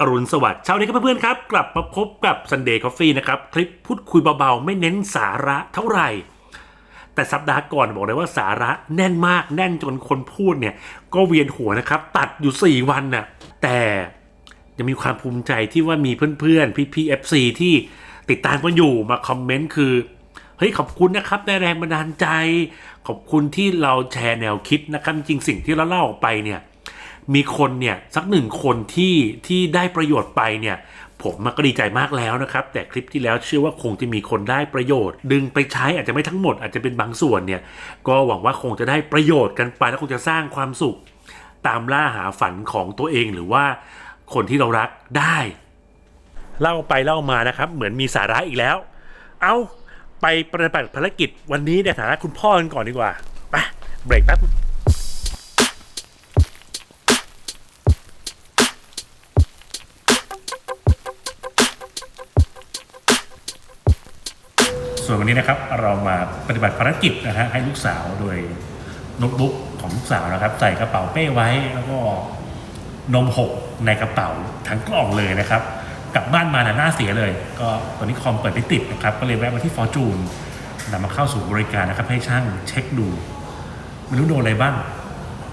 อรุณสวัสดิ์เช้านี้ครับเพื่อนๆครับ กลับมาพบกับ Sunday Coffee นะครับ คลิปพูดคุยเบาๆ ไม่เน้นสาระเท่าไหร่ แต่สัปดาห์ก่อนบอกเลยว่าสาระแน่นมากแน่นจนคนพูดเนี่ย ก็เวียนหัวนะครับ ตัดอยู่ 4 วันน่ะแต่ยังมีความภูมิใจที่ว่ามีเพื่อนๆ พี่ๆ FC ที่ติดตามกันอยู่มาคอมเมนต์คือเฮ้ยขอบคุณนะครับได้แรงบันดาลใจ ขอบคุณที่เราแชร์แนวคิดนะครับจริงสิ่งที่เราเล่าออกไปเนี่ย มีคนเนี่ยสักหนึ่งคนที่ที่ได้ประโยชน์ไปเนี่ยผมมันก็ดีใจมากแล้วนะครับ แต่คลิปที่แล้วเชื่อว่าคงจะมีคนได้ประโยชน์ ดึงไปใช้อาจจะไม่ทั้งหมดอาจจะเป็นบางส่วนเนี่ยก็หวังว่าคงจะได้ประโยชน์กันไปแล้วคงจะสร้างความสุข ตามล่าหาฝันของตัวเองหรือว่าคนที่เรารักได้ เล่าไปเล่ามานะครับ เหมือนมีสาระอีกแล้ว เอาไปปฏิบัติภารกิจวันนี้ในฐานะคุณพ่อกันก่อนดีกว่าไปเบรกแป๊บ ส่วนวันนี้นะครับเรามาปฏิบัติภารกิจนะฮะให้ลูกสาวโดยโน้ตบุ๊กของลูกสาวนะครับ ใส่กระเป๋าเป้ไว้แล้วก็นมหกในกระเป๋าทั้งกล่องเลยนะครับ กลับบ้านมาน่ะหน้าเสียเลย ก็ตอนนี้คอมเปิดไม่ติดนะครับ ก็เลยแวะมาที่ฟอร์จูนนำมาเข้าสู่บริการนะครับ ให้ช่างเช็คดูไม่รู้โดนอะไรบ้าง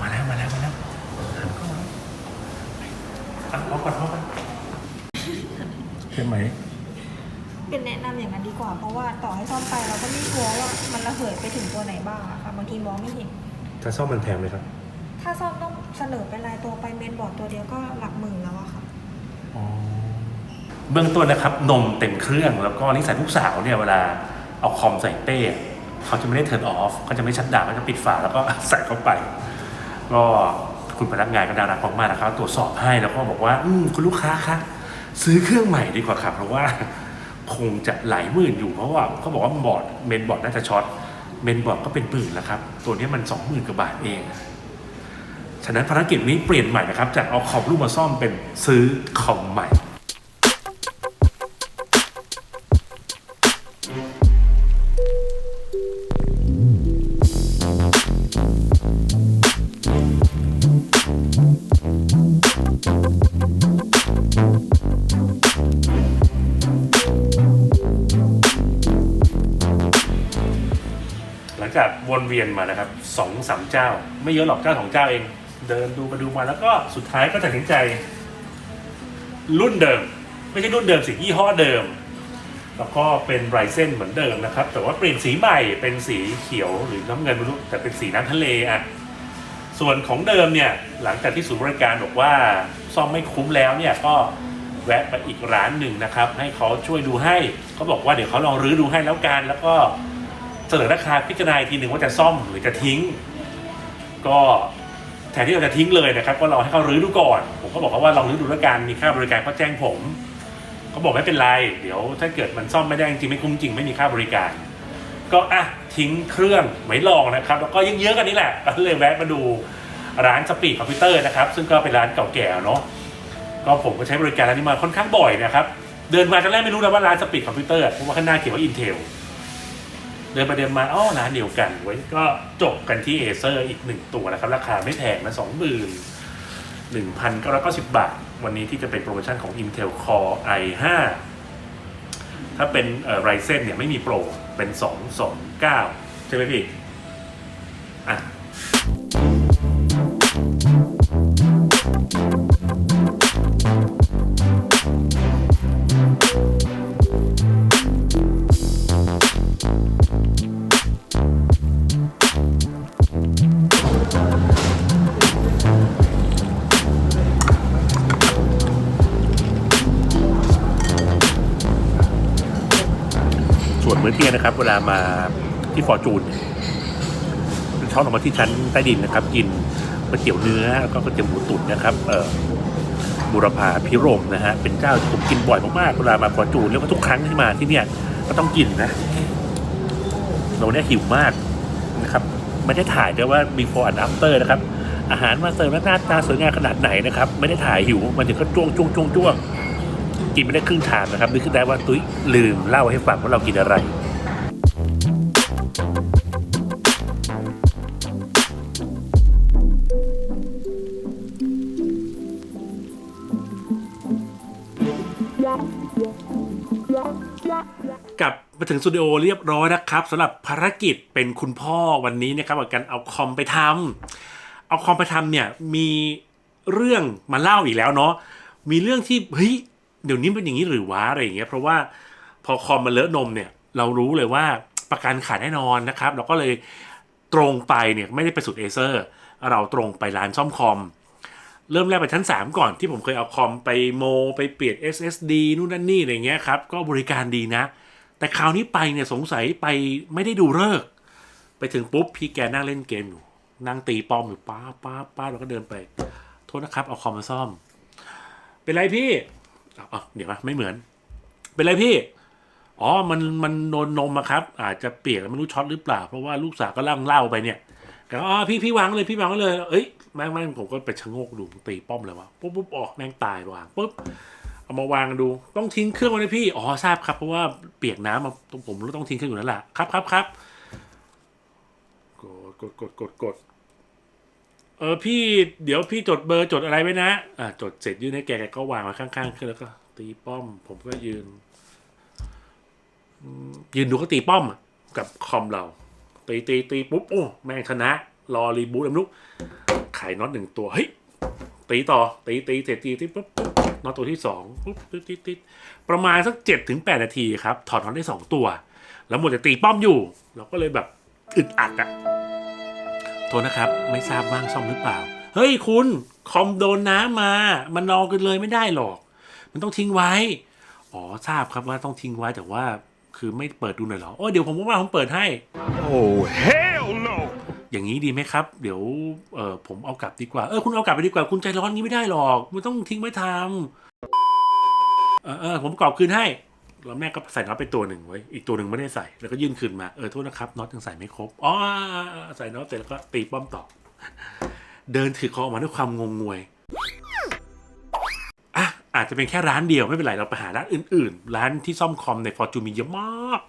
มาแล้วมาแล้วมาแล้วหันเข้ามาอะเอาก่อนเอาก่อนใช่ไหม เป็นแนะนำอย่างนั้นดีกว่า เพราะว่าต่อให้ซ่อมไปเราก็ไม่กลัวว่ามันระเหยไปถึงตัวไหนบ้างอะค่ะบางทีมองไม่เห็น ถ้าซ่อมมันแพงไหมครับ ถ้าซ่อมต้องเสนอเป็นรายตัวไปเมนบอร์ดตัวเดียวก็หลักหมื่นแล้วอะค่ะเบื้องต้นนะครับนมเต็มเครื่องแล้วก็นิสัยลูกสาวเนี่ยเวลาเอาคอมใส่เป้อะเขาจะไม่ได้เทิร์นออฟเขาจะไม่ชัดดาวน์เขาจะปิดฝาแล้วก็ใส่เข้าไป ก็คุณพนักงานก็น่ารักมากๆนะครับตรวจสอบให้แล้วก็บอกว่า อืมคุณลูกค้าคะซื้อเครื่องใหม่ดีกว่าครับเพราะว่า คงจะหลายหมื่นอยู่เพราะว่าเขาบอกว่าบอร์ดเมนบอร์ดน่าจะช็อตเมนบอร์ดก็เป็นหมื่นแล้วครับ ตัวนี้มันสองหมื่นกว่าบาทเอง ฉะนั้นภารกิจนี้เปลี่ยนใหม่นะครับ จากเอาคอมลูกมาซ่อมเป็นซื้อคอมใหม่ จากวนเวียนมานะครับสองสามเจ้า ไม่เยอะหรอกเจ้าของเจ้าเอง เดินดูไปดูมาแล้วก็สุดท้ายก็ตัดสินใจ รุ่นเดิม ไม่ใช่รุ่นเดิมสิยี่ห้อเดิม แล้วก็เป็นไรเส้นเหมือนเดิมนะครับ แต่ว่าเปลี่ยนสีใหม่เป็นสีเขียวหรือน้ำเงินไม่รู้แต่เป็นสีน้ำทะเลอะส่วนของเดิมเนี่ยหลังจากที่ศูนย์บริการบอกว่าซ่อมไม่คุ้มแล้วเนี่ยก็แวะไปอีกร้านหนึ่งนะครับ ให้เขาช่วยดูให้เขาบอกว่าเดี๋ยวเขาลองรื้อดูให้แล้วกันแล้วก็ เสนอราคาพิจารณาอีกทีหนึ่งว่าจะซ่อมหรือจะทิ้ง ก็แทนที่เราจะทิ้งเลยนะครับก็รอให้เขารื้อดูก่อน ผมก็บอกเขาว่าลองรื้อดูแล้วกันมีค่าบริการก็แจ้งผมเขาบอกไม่เป็นไร เดี๋ยวถ้าเกิดมันซ่อมไม่ได้จริงไม่คุ้มจริงไม่มีค่าบริการ ก็อะทิ้งเครื่องไว้ลองนะครับ แล้วก็ยังเยอะกันนี่แหละก็เลยแวะมาดูร้านสปีดคอมพิวเตอร์นะครับ ซึ่งก็เป็นร้านเก่าแก่เนาะก็ผมก็ใช้บริการร้านนี้มาค่อนข้างบ่อยนะครับ เดินมาตอนแรกไม่รู้นะว่าร้านสปีดคอมพิวเตอร์เพราะว่าข้างหน้าเขียนว่า Intel เเดินประเด็นมาอ้อร้านเดียวกันไว้ก็จบกันที่เอเซอร์อีกหนึ่งตัวนะครับ ราคาไม่แพงนะสองหมื่นหนึ่งพันเก้าร้อยเก้าสิบบาท วันนี้ที่จะเป็นโปรโมชั่นของ Intel Core i5 ถ้าเป็นเอ่อ Ryzen เนี่ยไม่มีโปรเป็นสองสองเก้าใช่ไหมพี่อะ มื้อเที่ยงนะครับ เวลามาที่ฟอร์จูนชอบลงมาที่ชั้นใต้ดินนะครับ กินก๋วยเตี๋ยวเนื้อแล้วก็ก๋วยเตี๋ยวหมูตุ๋นนะครับเอ่อบุรพาพิรมนะฮะเป็นเจ้าที่ผมกินบ่อยมากๆเวลามาฟอร์จูนเรียกว่าทุกครั้งที่มาที่เนี่ยก็ต้องกินนะเราเนี่ยหิวมากนะครับไม่ได้ถ่ายด้วยว่า before and after นะครับ อาหารมาเสิร์ฟแล้วหน้าตาสวยงามขนาดไหนนะครับ ไม่ได้ถ่ายหิวมันถึงก็จ้วงจ้วงจ้วงจ้วงกินไม่ได้ครึ่งทางนะครับนึกขึ้นได้ว่าตุ้ยลืมเล่าให้ฟังว่าเรากินอะไร มาถึงสตูดิโอเรียบร้อยนะครับสำหรับภารกิจเป็นคุณพ่อวันนี้นะครับกับการเอาคอมไปทำเอาคอมไปทำเนี่ยมีเรื่องมาเล่าอีกแล้วเนาะมีเรื่องที่เฮ้ยเดี๋ยวนี้เป็นอย่างนี้หรือวะอะไรอย่างเงี้ยเพราะว่าพอคอมมันเลอะนมเนี่ยเรารู้เลยว่าประกันขาดแน่นอนนะครับ เราก็เลยตรงไปเนี่ยไม่ได้ไปสุดเอเซอร์เราตรงไปร้านซ่อมคอม เริ่มแรกไปชั้น 3 ก่อนที่ผมเคยเอาคอมไปโม ไปเปลี่ยน SSD นู่นนั่นนี่อะไรเงี้ยครับก็บริการดีนะ แต่คราวนี้ไปเนี่ยสงสัยไปไม่ได้ดูเลิก ไปถึงปุ๊บพี่แกนั่งเล่นเกมอยู่นั่งตีปอมอยู่ป้าป้าป้าบแล้วก็เดินไป โทษนะครับ เอาคอมมาซ่อม เป็นไรพี่อ๋อเดี๋ยวนะไม่เหมือน เป็นไรพี่อ๋อ มัน มันโดนนมอะครับ อาจจะเปียกแล้วไม่รู้ช็อตหรือเปล่า เพราะว่าลูกสาวก็เล่าเล่าไปเนี่ยก็อ๋อ พี่ พี่วางเลย พี่วางเลย เอ้ยแม่งแม่งผมก็ไปชะโงกดูตีป้อมเลยวะปุ๊บปุ๊บออกแม่งตายวางปุ๊บ เอามาวางดู ต้องทิ้งเครื่องไว้นะพี่ อ๋อทราบครับเพราะว่าเปียกน้ำมาผมรู้ต้องทิ้งเครื่องอยู่นั่นแหละครับครับครับกดกดกดกดกดเออพี่เดี๋ยวพี่จดเบอร์จดอะไรไว้นะอ่าจดเสร็จยื่นให้แกแกก็วางไว้ข้างๆเครื่องแล้วก็ตีป้อม ผมก็ยืน ยืนดูเขาตีป้อมกับคอมเราตีตีตีปุ๊บโอ้แม่งชนะ รอรีบูตแล้วไม่รู้ไขน็อตหนึ่งตัวเฮ้ยตีต่อตีตีเสร็จตีตีปุ๊บปุ๊บ น็อตตัวที่สองปุ๊บติดติดติดประมาณสักเจ็ดถึงแปดนาทีครับ ถอดน็อตได้สองตัว แล้วหมดจะตีป้อมอยู่ เราก็เลยแบบอึดอัดอะโทษนะครับ ไม่ทราบว่างซ่อมหรือเปล่า เฮ้ยคุณ คอมโดนน้ำมา มันรอกันเลยไม่ได้หรอก มันต้องทิ้งไว้ อ๋อทราบครับว่าต้องทิ้งไว้แต่ว่าคือไม่เปิดดูหน่อยเหรอ โอ้ยเดี๋ยวผมว่าผมเปิดให้ Oh, hell no! อย่างนี้ดีไหมครับ เดี๋ยวเออผมเอากลับดีกว่า เออคุณเอากลับไปดีกว่าคุณใจร้อนงี้ไม่ได้หรอก มันต้องทิ้งไว้ทำเออเออผมประกอบคืนให้แล้วแม่ก็ใส่น็อตไปตัวหนึ่งไว้ อีกตัวหนึ่งไม่ได้ใส่ แล้วก็ยื่นคืนมา เออโทษนะครับน็อตยังใส่ไม่ครบ อ๋อใส่น็อตเสร็จแล้วก็ตีป้อมต่อ เดินถือขอออกมาด้วยความงงงวยอะอาจจะเป็นแค่ร้านเดียวไม่เป็นไรเราไปหาร้านอื่น ๆ ร้านที่ซ่อมคอมในฟอร์จูมีเยอะมาก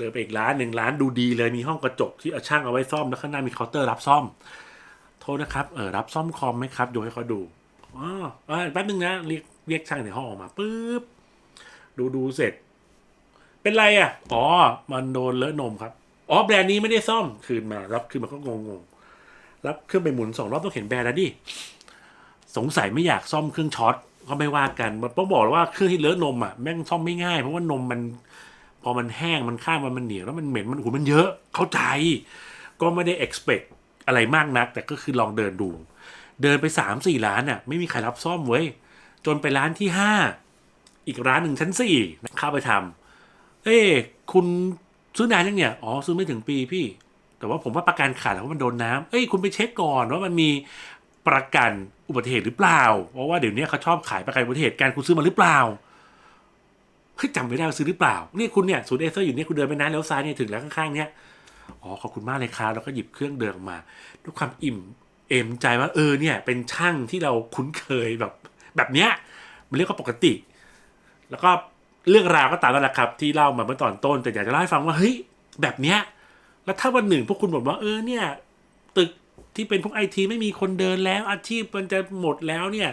เดินไปอีกร้านหนึ่งร้านดูดีเลยมีห้องกระจกที่เอาช่างเอาไว้ซ่อมแล้วข้างหน้ามีเคาน์เตอร์รับซ่อม โทษนะครับเออรับซ่อมคอมไหมครับดูให้เขาดูอ๋อแป๊บนึงนะเรียกเรียกช่างในห้องออกมาปุ๊บดูดูเสร็จ เป็นไรอะอ๋อมันโดนเลอะนมครับอ๋อแบรนด์นี้ไม่ได้ซ่อมคืนมารับคืนมาก็งงๆรับเครื่องไปหมุนสองรอบต้องเห็นแบรนด์แล้วดิสงสัยไม่อยากซ่อมเครื่องช็อตก็ไม่ว่ากันมันต้องบอกว่าเครื่องที่เลอะนมอะแม่งซ่อมไม่ง่ายเพราะว่านมมัน พอมันแห้งมันข้างมันมันเหนียวแล้วมันเหม็นมันโอ้โหมันเยอะเข้าใจ ก็ไม่ได้ expect อะไรมากนัก แต่ก็คือลองเดินดู เดินไปสามสี่ร้านน่ะไม่มีใครรับซ่อมเว้ยจนไปร้านที่ห้าอีกร้านหนึ่งชั้นสี่เข้าไปทำเอ้คุณซื้อนานยังเนี่ยอ๋อซื้อไม่ถึงปีพี่ แต่ว่าผมว่าประกันขาดแล้วว่ามันโดนน้ำเอ้ยคุณไปเช็คก่อนว่ามันมีประกันอุบัติเหตุหรือเปล่า เพราะว่าเดี๋ยวนี้เขาชอบขายประกันอุบัติเหตุการคุณซื้อมาหรือเปล่า เฮ้ยจำไม่ได้ว่าซื้อหรือเปล่านี่คุณเนี่ยศูนย์เอเซอร์อยู่เนี่ยคุณเดินไปนะเลี้ยวซ้ายเนี่ยถึงแล้วข้างๆเนี่ยอ๋อขอบคุณมากเลยครับแล้วก็หยิบเครื่องเดินออกมา ด้วยความอิ่มเอมใจว่าเออเนี่ย เป็นช่างที่เราคุ้นเคยแบบ แบบเนี้ยมันเรียกว่าปกติ แล้วก็เรื่องราวก็ตามนั่นแหละครับ ที่เล่ามาเมื่อตอนต้น แต่อยากจะเล่าให้ฟังว่าเฮ้ยแบบเนี้ยแล้วถ้าวันหนึ่งพวกคุณบอกว่าเออเนี่ยตึกที่เป็นพวกไอทีไม่มีคนเดินแล้ว อาชีพมันจะหมดแล้วเนี่ย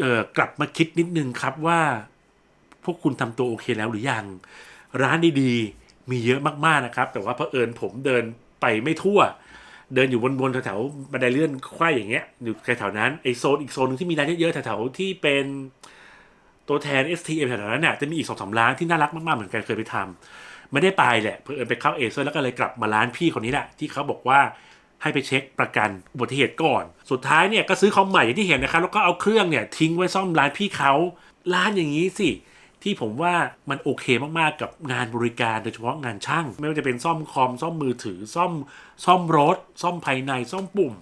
เออกลับมาคิดนิดนึงครับว่า พวกคุณทำตัวโอเคแล้วหรือยัง ร้านดีๆ มีเยอะมากๆนะครับ แต่ว่าเผอิญผมเดินไปไม่ทั่ว เดินอยู่บนๆแถวๆบันไดเลื่อนไขว้อย่างเงี้ยอยู่แถวๆนั้นไอโซนอีกโซนหนึงที่มีร้านเยอะๆแถวๆที่เป็นตัวแทน STM แถวๆนั้นเนี่ยจะมีอีกสองสามร้านที่น่ารักมากๆเหมือนกันเคยไปทำไม่ได้ไปแหละเผอิญไปเข้าเอเซอร์แล้วก็เลยกลับมาร้านพี่คนนี้แหละที่เขาบอกว่าให้ไปเช็คประกันอุบัติเหตุก่อน สุดท้ายเนี่ยก็ซื้อคอมใหม่อย่างที่เห็นนะครับแล้วก็เอาเครื่องเนี่ยทิ้งไว้ซ่อมร้านพี่เขาร้านอย่างนี้สิ ที่ผมว่ามันโอเคมากๆกับงานบริการโดยเฉพาะงานช่าง ไม่ว่าจะเป็นซ่อมคอม ซ่อมมือถือ ซ่อมซ่อมรถ ซ่อมภายในซ่อมปุ่ม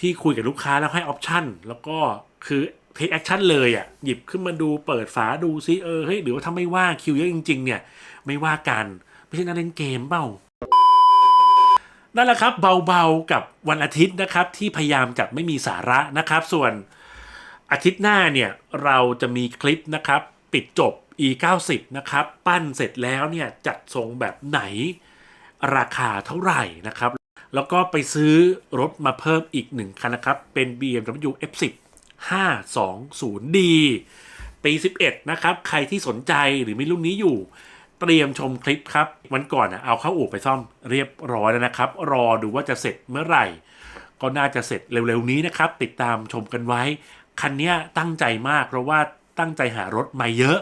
ที่คุยกับลูกค้าแล้วให้ออปชั่นแล้วก็คือเทคแอคชั่นเลยอะหยิบขึ้นมาดูเปิดฝาดูซิเออเฮ้ยหรือว่าถ้าไม่ว่าคิวเยอะจริง ๆ เนี่ย ไม่ว่ากันไม่ใช่นักเล่นเกมเปล่านั่นแหละครับเบาๆกับวันอาทิตย์นะครับที่พยายามจะไม่มีสาระนะครับ ส่วนอาทิตย์หน้าเนี่ยเราจะมีคลิปนะครับ ปิดจบ e 9 0 นะครับ ปั้นเสร็จแล้วเนี่ยจัดทรงแบบไหนราคาเท่าไหร่นะครับ แล้วก็ไปซื้อรถมาเพิ่มอีกหนึ่งคันนะครับ เป็น BMW F10 520D ปี 11 นะครับ ใครที่สนใจหรือมีรุ่นนี้อยู่ เตรียมชมคลิปครับ วันก่อนนะเอาเข้าอู่ไปซ่อมเรียบร้อยแล้วนะครับ รอดูว่าจะเสร็จเมื่อไหร่ ก็น่าจะเสร็จเร็วๆนี้นะครับ ติดตามชมกันไว้ คันนี้ตั้งใจมากเพราะว่า ตั้งใจหารถมาเยอะ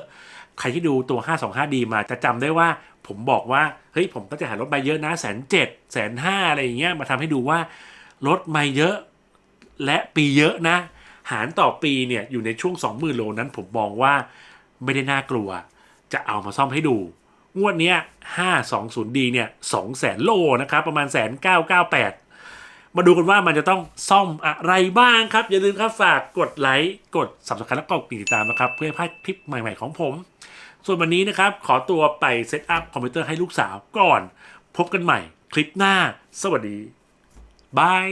ใครที่ดูตัว 525D มาจะจำได้ว่า ผมบอกว่าเฮ้ยผมตั้งใจหารถมาเยอะนะแสนเจ็ดแสนห้าอะไรอย่างเงี้ยมาทำให้ดูว่ารถมาเยอะและปีเยอะนะ หารต่อปีเนี่ยอยู่ในช่วง 20,000 โลนั้นผมมองว่าไม่ได้น่ากลัว จะเอามาซ่อมให้ดู งวดเนี้ย 520D เนี่ย200,000 โลนะครับ ประมาณ 1,998 มาดูกันว่ามันจะต้องซ่อมอะไรบ้างครับ อย่าลืมครับฝากกดไลค์กด subscribe แล้วก็กดติดตามนะครับ เพื่อพลาดคลิปใหม่ๆของผม ส่วนวันนี้นะครับ ขอตัวไปเซตอัพคอมพิวเตอร์ให้ลูกสาวก่อน พบกันใหม่คลิปหน้า สวัสดีบาย